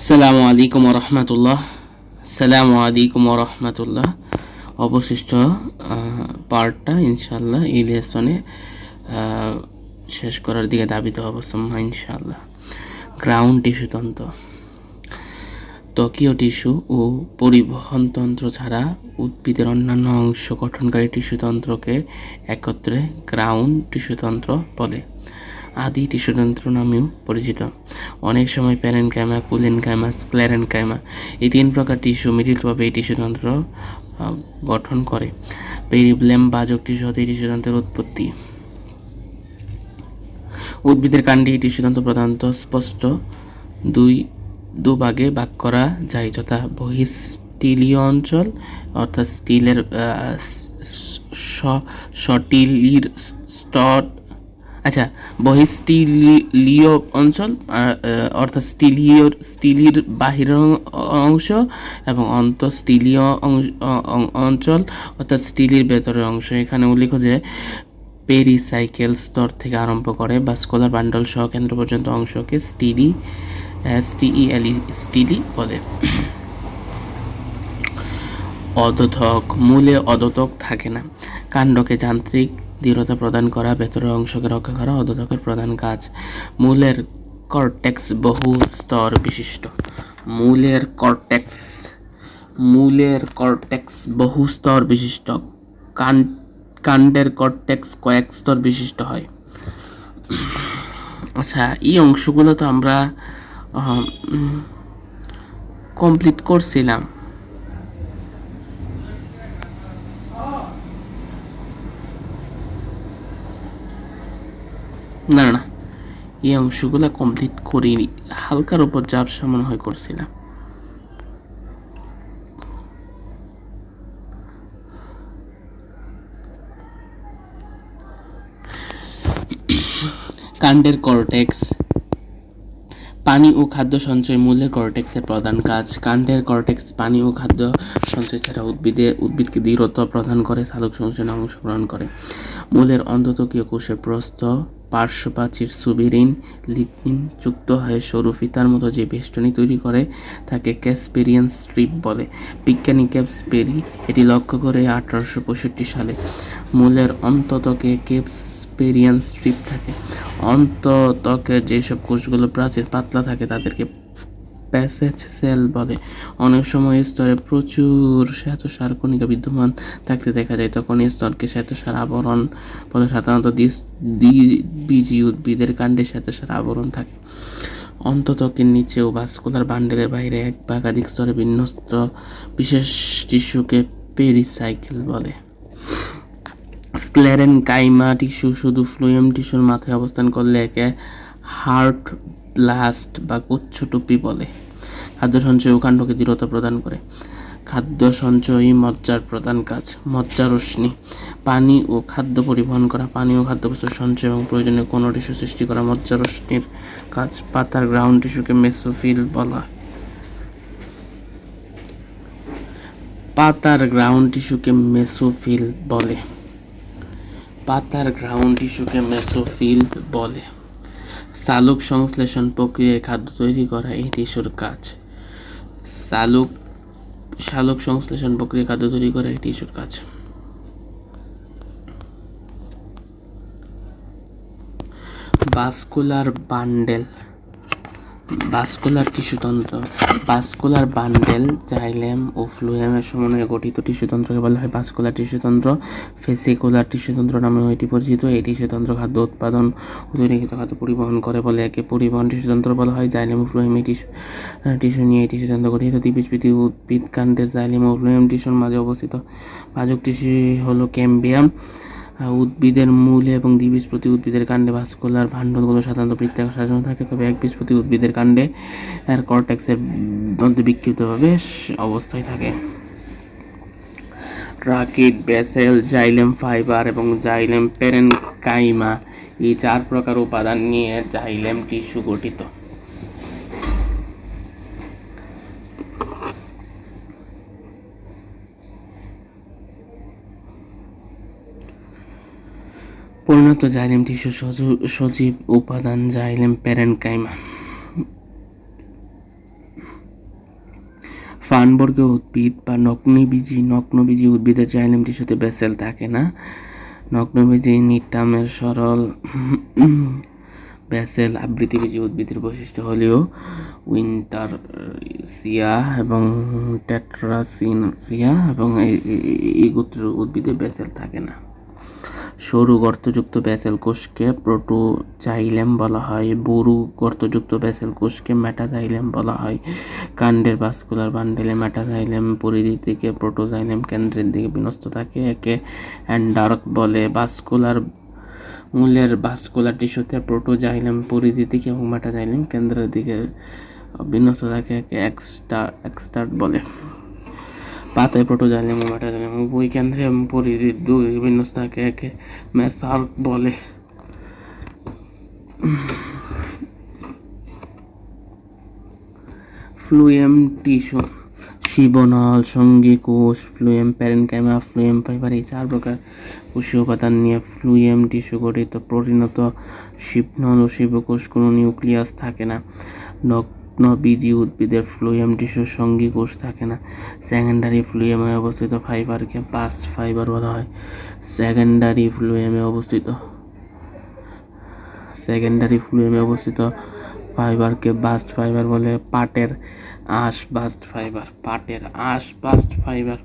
আসসালামু আলাইকুম রহমতুল্লাহ। আসসালামু আলাইকুম রহমতুল্লাহ। অবশিষ্ট পার্টটা ইনশাল্লাহ এই লেসনে শেষ করার দিকে দাবিত অবসম্মা ইনশাল্লাহ গ্রাউন্ড টিস্যুতন্ত্র ত্বকীয় টিস্যু ও পরিবহন তন্ত্র ছাড়া উদ্ভিদের অন্যান্য অংশ গঠনকারী টিস্যুতন্ত্রকে একত্রে গ্রাউন্ড টিস্যুতন্ত্র বলে। আদি টিস্যুতন্ত্র নামেও পরিচিত। অনেক সময় প্যারেন প্যারেনকাইমা, কুলেনকাইমা, স্ক্লেরেনকাইমা এই তিন প্রকার টিস্যু মিলিতভাবে এই টিস্যুতন্ত্র গঠন করে। পেরিব্লেম, বাজক টিস্যু হতে এই টিস্যুতন্ত্রের উৎপত্তি। উদ্ভিদের কাণ্ডে এই টিস্যুতন্ত্র প্রধানত স্পষ্ট দুই, দুভাগে ভাগ করা যায়, যথা বহিঃস্টিলীয় অঞ্চল, অর্থাৎ স্টিলের সটিলির স্টট আচ্ছা বহিঃস্টিলীয় অঞ্চল অর্থাৎ স্টিলীয় স্টিলির বাহির অংশ এবং অন্তঃস্টিলীয় অঞ্চল, অর্থাৎ স্টিলির ভেতরের অংশ। এখানে উল্লেখ যে, পেরিসাইকেল স্তর থেকে আরম্ভ করে ভাস্কুলার বান্ডল সহ কেন্দ্র পর্যন্ত অংশকে স্টিলি এসটিইএলই স্টিলি বলে। অদোধক মূলে অদোতক থাকে না। কাণ্ডকে যান্ত্রিক দৃঢ়তা প্রদান করা, ভেতরের অংশকে রক্ষা করা অদোতকের প্রধান কাজ। মূলের কর্টেক্স বহু স্তর বিশিষ্ট। মূলের কর্টেক্স মূলের কর্টেক্স বহু স্তর বিশিষ্ট। কাণ্ডের কর্টেক্স কয়েক স্তর বিশিষ্ট হয়। আচ্ছা এই অংশগুলো তো আমরা কমপ্লিট করছিলাম। না না এই অংশগুলো কমপ্লিট করিনি। হালকার উপর চাপ সামনে হয় করছিলাম কাণ্ডের কর্টেক্স পানি ও খাদ্য সঞ্চয় মূলের কর্টেক্সের প্রধান কাজ। কাণ্ডের কর্টেক্স পানি ও খাদ্য সঞ্চয় ছাড়া উদ্ভিদে, উদ্ভিদকে দৃঢ়তা প্রদান করে সালোক সংশ্লেষণে অংশগ্রহণ করে। মূলের অন্ততকীয় কোষের প্রস্থ পার্শ্বপ্রাচীর সুবিরিন লিগনিন যুক্ত হয়ে সরু ফিতার মতো যে বেষ্টনী তৈরি করে, তাকে ক্যাসপেরিয়ান স্ট্রিপ বলে। বিজ্ঞানী ক্যাপসপেরি এটি লক্ষ্য করে আঠারোশো পঁয়ষট্টি সালে মূলের অন্ততকে ক্যাপসপেরিয়ান স্ট্রিপ থাকে। অন্ততকের যেসব কোষগুলো প্রাচীর পাতলা থাকে, তাদেরকে প্যাসেজ সেল বলে। অনেক সময় স্তরে প্রচুর শ্বেতসার কণিকা বিদ্যমান থাকতে দেখা যায়, তখন স্তরকে শ্বেতসার আবরণ বলে। সাধারণত দ্বিবীজী উদ্ভিদের কাণ্ডে শ্বেতসার আবরণ থাকে। অন্ততকের নিচেও ভাস্কুলার বান্ডেলের বাইরে এক বা একাধিক স্তরে বিন্যস্ত বিশেষ টিস্যুকে পেরিসাইকেল বলে। স্ক্লেরেন কাইমা টিস্যু শুধু ফ্লুয়েম টিস্যুর মাথায় অবস্থান করলে একে হার্ট ব্লাস্ট বা গুচ্ছ টুপি বলে। খাদ্য সঞ্চয় ও কাণ্ডকে দৃঢ়তা প্রদান করে। খাদ্য সঞ্চয়ই মজ্জার প্রধান কাজ, মজ্জা রশ্মি। পানি ও খাদ্য পরিবহন করা, পানি ও খাদ্যবস্তুর সঞ্চয় এবং প্রয়োজনীয় কোনো টিস্যু সৃষ্টি করা মজ্জা রশ্মির কাজ। পাতার গ্রাউন্ড টিস্যুকে মেসোফিল বলা। পাতার গ্রাউন্ড টিস্যুকে মেসোফিল বলে। পাতার গ্রাউন্ড টিস্যুকে মেসোফিল বলে। সালোক সংশ্লেষণ প্রক্রিয়ায় খাদ্য তৈরি করা এই টিস্যুর কাজ। সালুক সালুক সংশ্লেষণ প্রক্রিয়ায় খাদ্য তৈরি করা এই টিস্যুর কাজ। বাস্কুলার বান্ডেল ভাস্কুলার টিস্যুতন্ত্র। ভাস্কুলার বান্ডেল জাইলেম ও ফ্লুয়েমের সমন্বয়ে গঠিত টিস্যুতন্ত্রকে বলা হয় ভাস্কুলার টিস্যুতন্ত্র ফেসিকুলার টিস্যুতন্ত্র নামে এটি পরিচিত। এই টিস্যুতন্ত্র খাদ্য উৎপাদন তৈরিকৃত খাদ্য পরিবহন করে বলে একে পরিবহন টিস্যুতন্ত্র বলা হয়। জাইলেম ও ফ্লুয়েম এই টিস্যু নিয়ে এই টিস্যুতন্ত্র গঠিত। দ্বিবীজপতি উদ্ভিদ কাণ্ডের জাইলেম ও ফ্লুয়েম টিস্যুর মাঝে অবস্থিত পাজক টিস্যু হলো ক্যাম্বিয়াম। উদ্ভিদের মূলে এবং দ্বিবীজপতি উদ্ভিদের কাণ্ডে ভাস্কুলার ভাণ্ডনগুলো সাধারণত বৃত্তাকার সাজানো থাকে, তবে একবীজপতি উদ্ভিদের কাণ্ডে এর কর্টেক্সের বিক্ষিপ্তভাবে অবস্থায় থাকে। ট্রাকিড বেসেল, জাইলেম ফাইবার এবং জাইলেম পেরেনকাইমা এই চার প্রকার উপাদান নিয়ে জাইলেম টিস্যু গঠিত। পরিণত জাইলেম টিস্যু সজীব উপাদান জাইলেম প্যারেনকাইমা পানবর্গীয় উদ্ভিদ বা নগ্নবীজি নগ্নবীজি উদ্ভিদের জাইলেম টিস্যুতে বেসেল থাকে না। নগ্নবীজি নিটামের সরল ব্যাসেল আবৃতিবীজী উদ্ভিদের বৈশিষ্ট্য হলেও উইন্টারসিয়া এবং টেট্রাসিনরিয়া এবং এই গোত্রের উদ্ভিদে ব্যাসেল থাকে না। সরু গর্তযুক্ত ব্যাসেল কোষকে প্রোটোজাইলেম বলা হয়, বরু গর্তযুক্ত ব্যাসেল কোষকে মেটাজাইলেম বলা হয়, কাণ্ডের ভাস্কুলার বান্ডেলে মেটাজাইলেম পরিধির দিকে প্রোটোজাইলেম কেন্দ্রের দিকে বিন্যস্ত থাকে। একে অ্যান্ডার্ক বলে। ভাস্কুলার মূলের ভাস্কুলার টিস্যুতে প্রোটোজাইলেম পরিধির দিকে এবং মেটাজাইলেম কেন্দ্রের দিকে বিন্যস্ত থাকে। একে এক্সটা, এক্সটার্ট বলে। পাতায় মেটাজাইলেম উভয় কেন্দ্রে এবং পরিধির দুই বিন্যস্ত থাকে একে। মেসার্ক বলে। ফ্লুয়েম টিস্যু শিবনল, সঙ্গী, কোষ, ফ্লুয়েম প্যারেনকাইমা ফ্লুয়েম ফাইবার এই চার প্রকার কোষীয় উপাদান নিয়ে ফ্লুয়েম টিস্যু গঠিত পরিণত শিবনল ও শিবকোষ কোনো নিউক্লিয়াস থাকে না। নগ্নবীজি উদ্ভিদের ফ্লুয়েম টিস্যুর সঙ্গী কোষ থাকে না। সেকেন্ডারি ফ্লুয়েমে অবস্থিত ফাইবারকে পাস্ট ফাইবার বলা হয়। সেকেন্ডারি ফ্লুয়েমে অবস্থিত সেকেন্ডারি ফ্লুয়েমে অবস্থিত ফাইবারকে বাস্ট ফাইবার বলে, পাটের আঁশ বাস্ট ফাইবার পাটের আঁশ বাস্ট ফাইবার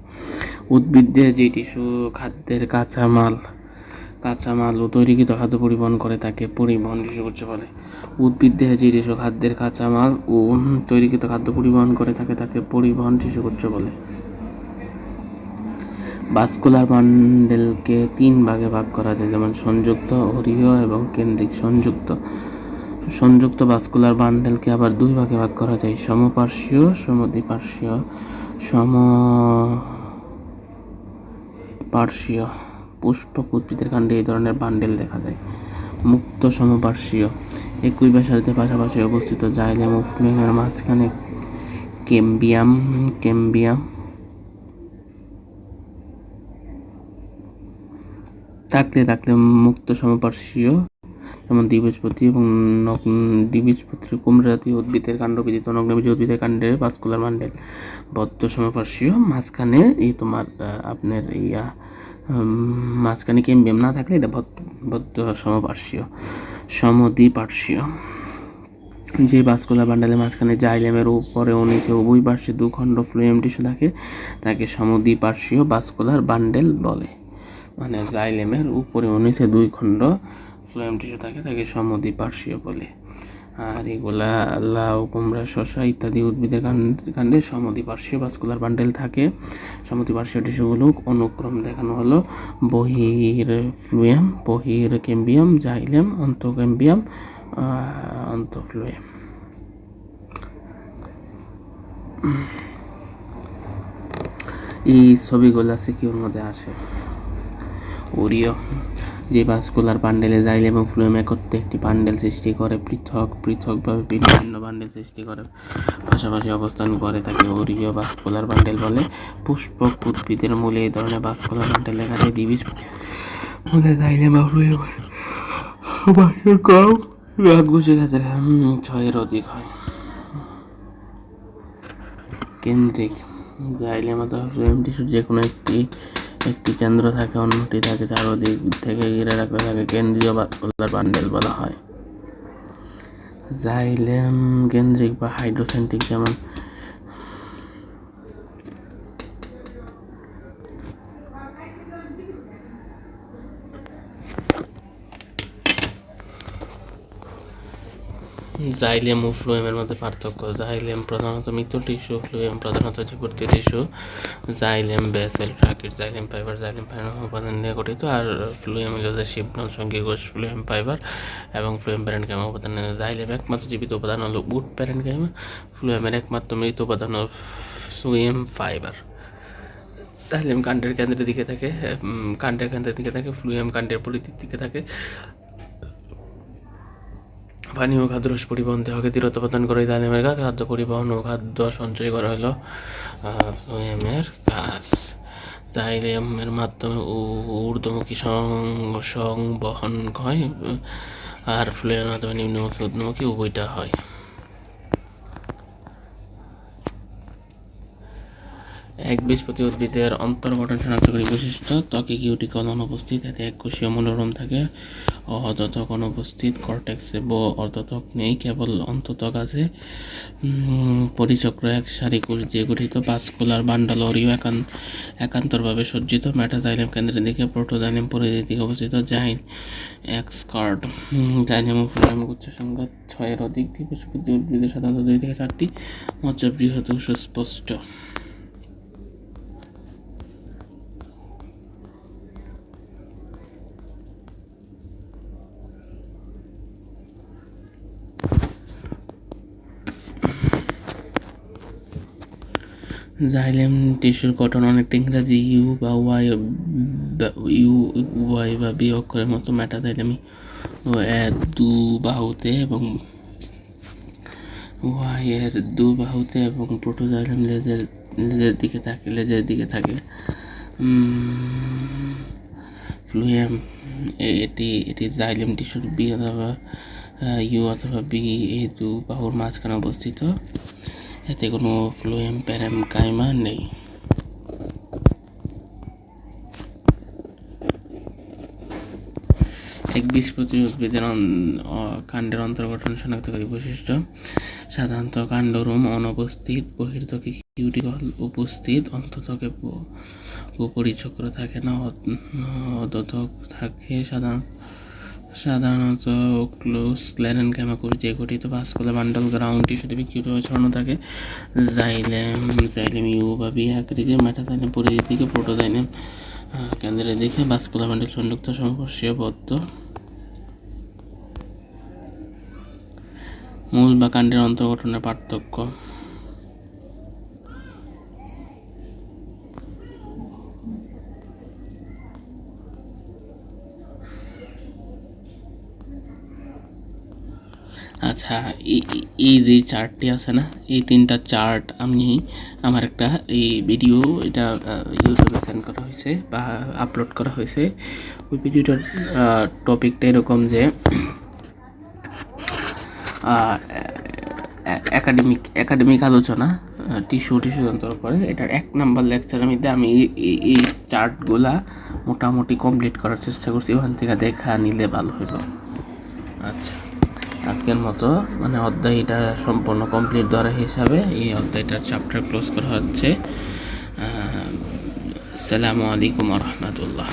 উদ্ভিদে যে টিস্যু খাদ্যের কাঁচামাল কাঁচামাল ও তৈরিকৃত খাদ্য পরিবহন করে তাকে পরিবহন করছে বলে। উদ্ভিদ দেহে যে টিস্যু খাদ্যের কাঁচামাল ও তৈরিকৃত খাদ্য পরিবহন করে থাকে তাকে পরিবহন করছে বলে। ভাস্কুলার বান্ডেলকে তিন ভাগে ভাগ করা যায়, যেমন সংযুক্ত অরীয় এবং কেন্দ্রিক সংযুক্ত। সংযুক্ত ভাস্কুলার বান্ডেলকে আবার দুই ভাগে ভাগ করা যায়, সমপার্শ্বীয়, সমদ্বিপার্শ্বীয় সম পার্শ্বীয় পুষ্পক উদ্ভিদের কাণ্ডে এই ধরনের বান্ডেল দেখা যায়। মুক্ত সমপার্শ্বীয় একই ব্যাসার্ধের পাশাপাশি অবস্থিত জাইলেম ও ফ্লুয়েমের মাঝখানে কেম্বিয়াম কেম্বিয়াম থাকলে থাকলে মুক্ত সমপার্শ্বীয় যেমন দ্বিবীজপতি এবং দ্বিবীজপত্রী কুমড়া জাতীয় উদ্ভিদের কাণ্ড বিদিত নগ্নবীজ উদ্ভিদের কাণ্ডে ভাস্কুলার বান্ডেল বদ্ধ সমপার্শ্বীয় মাঝখানে এই তোমার আপনার ইয়া মাঝখানে কেম্বিয়াম না থাকলে এটা বদ্ধ- সমপার্শ্বীয়, সমদ্বিপার্শ্বীয়। যে ভাস্কুলার বান্ডালের মাঝখানে জাইলেমের উপরে ও নিচে উভয় পার্শ্বে দুখণ্ড ফ্লুয়েম টিস্যু থাকে, তাকে সমদ্বিপার্শ্বীয় ভাস্কুলার বান্ডেল বলে। মানে জাইলেমের উপরে ও নিচে দুই খণ্ড ফ্লুয়েম টিস্যু থাকে, তাকে সমদ্বিপার্শ্বীয় বলে। আর এগুলা লাউ কুমড়া শসা ইত্যাদি উদ্ভিদের কাণ্ড- সমদ্বিপার্শ্বীয় ভাস্কুলার বান্ডেল থাকে। সমদ্বিপার্শ্বীয় টিস্যুগুলো অনুক্রম দেখানো হলো। বহির ফ্লুয়েম বহির কেম্বিয়াম জাইলেম অন্তঃকেম্বিয়াম অন্তঃফ্লুয়েম এই ছবিগুলা সিকিউর মধ্যে আসে। ওরিও। যে ভাস্কুলার বান্ডেলে জাইল এবং ফ্লুয়েম একত্রে একটি বান্ডেল সৃষ্টি করে, পৃথক, পৃথকভাবে ভিন্ন ভিন্ন বান্ডেল সৃষ্টি করে। পাশাপাশি অবস্থান করে তাকে ওরিও বাসকুলার বান্ডেল বলে। পুষ্পক উদ্ভিদের মূলে এই ধরনের বাসকুলার বান্ডেল দেখা যায়। দ্বিবীজ মূলে জাইলে বা ফ্লুয়েম বায়ু কম গেছে। ছয়ের অধিক হয়। কেন্দ্রিক জাইলেম ফ্লুয়েম টিস্যুর যে কোনো একটি একটি কেন্দ্র থাকে, অন্যটি থাকে চারদিক থেকে ঘিরে রাখলে তাকে কেন্দ্রীয় বাস্কুলার বান্ডেল বলা হয়। জাইলেম কেন্দ্রিক বা হাইড্রোসেন্ট্রিক যেমন জাইলেম ও ফ্লুয়েমের মধ্যে পার্থক্য। জাইলিয়াম প্রধানত মৃত্যু টিস্যু, ফ্লুয়েম প্রধানত জীবর্তী tissue, xylem vessel tracheid xylem fibre xylem fibre উপাদান নিয়ে গঠিত, আর ফ্লুয়েম হলো শিবনল সঙ্গী কোষ, ফ্লুয়েম ফাইবার এবং ফ্লুয়েম প্যারেন্টকাইমা উপাদান নিয়ে জাইলেম একমাত্র জীবিত উপাদান হলো উড প্যারেন্টকাইমা ফ্লুয়েমের একমাত্র মৃত উপাদান হল ফ্লুয়েম ফাইবার। জাইলিয়াম কাণ্ডের কেন্দ্রের দিকে থাকে কাণ্ডের কেন্দ্রের দিকে থাকে, ফ্লুয়েম কাণ্ডের পরিধির দিকে থাকে। পানি ও খাদ্য রস পরিবহন দেহকে দৃঢ়তা প্রদান করে জাইলেমের কাজ খাদ্য পরিবহন ও খাদ্য সঞ্চয় করা হলো সোয়েমের কাজ। জাইলেমের মাধ্যমে ঊর্ধ্বমুখী সংবহন হয়, আর ফ্লুয়ের মাধ্যমে নিম্নমুখী উর্ধ্বমুখী উভয়টা হয়। এক বীজপতি উদ্ভিদের অন্তর্গঠন শনাক্তকারী বৈশিষ্ট্য, ত্বকে কিউটিকল অনুপস্থিত এতে এককোষীয় মনোরম থাকে। অর্ধত্বক অনুপস্থিত, কর্টেক্সে ব অর্ধত্বক নেই, কেবল অন্তত্বক আছে। পরিচক্র এক সারি কোষ দিয়ে গঠিত পাঁচকুলার বান্ডাল অরিও একান একান্তরভাবে সজ্জিত, মেটাজাইলেম কেন্দ্রের দিকে প্রোটোজাইলেম পরিধির অবস্থিত জাইন এক্স কার্ড জাইলেম ও উচ্চ সংখ্যা ছয়ের অধিক দ্বিবীজপতি উদ্ভিদের সাধারণত দুই থেকে চারটি মজ্জ বৃহৎ সুস্পষ্ট। জাইলেম টিস্যুর গঠন অনেকটা ইংরাজি, ইউ বা ওয়াই ইউ, ওয়াই বা বি অক্ষরের মতো এর দু বাহুতে এবং ওয়াই এর দু বাহুতে এবং প্রোটো প্রোটোজাইলেম লেজের লেজের দিকে থাকে, লেজের দিকে থাকে। ফ্লুয়েম এটি এটি জাইলেম টিস্যুর বি অথবা ইউ অথবা বি এই দু বাহুর মাঝখানে অবস্থিত। এতে কোনো ফ্লোয়েম প্যারেম কাইমা নেই এক বীজপতি উদ্ভিদের কাণ্ডের অন্তর্গঠন শনাক্তকারী বৈশিষ্ট্য সাধারণত কাণ্ডরোম অনুপস্থিত বহির্ত্বকে কিউটিকল উপস্থিত অন্ততকে উপরিচক্র থাকে না অদ- অধতক থাকে সাধারণ সাধারণত ক্লোজ স্ক্লেরেন ক্যামাকুর যে গঠিত ভাস্কুলার বান্ডল গ্রাউন্ড টিস্যুতে বিক্ষিপ্ত ছড়ানো থাকে জাইলেম জাইলেম ইউ বা বি আকৃতির মেটাজাইলেম পরিধির দিকে প্রোটোজাইলেম আহ, কেন্দ্রের দিকে ভাস্কুলার বান্ডল সংযুক্ত সংঘর্ষীয় বদ্ধ। মূল বা কাণ্ডের অন্তর্গঠনের পার্থক্য। আচ্ছা এই- যে চার্টটি আছে না, এই তিনটা চার্ট আমি আমার একটা এই ভিডিও এটা ইউটিউবে সেন্ড করা হয়েছে বা আপলোড করা হয়েছে। ওই ভিডিওটার টপিকটা এরকম যে একাডেমিক একাডেমিক আলোচনা টিস্যু টিস্যু যন্ত্রের উপরে এটার এক নাম্বার লেকচারের মধ্যে আমি এই চার্টগুলা মোটামুটি কমপ্লিট করার চেষ্টা করছি। ওখান থেকে দেখা নিলে ভালো হইব আচ্ছা। আজকের মতো মানে অধ্যায়টা সম্পূর্ণ কমপ্লিট ধরা হিসাবে এই অধ্যায়টার চ্যাপ্টার ক্লোজ করা হচ্ছে। আসসালামু আলাইকুম রহমতুল্লাহ।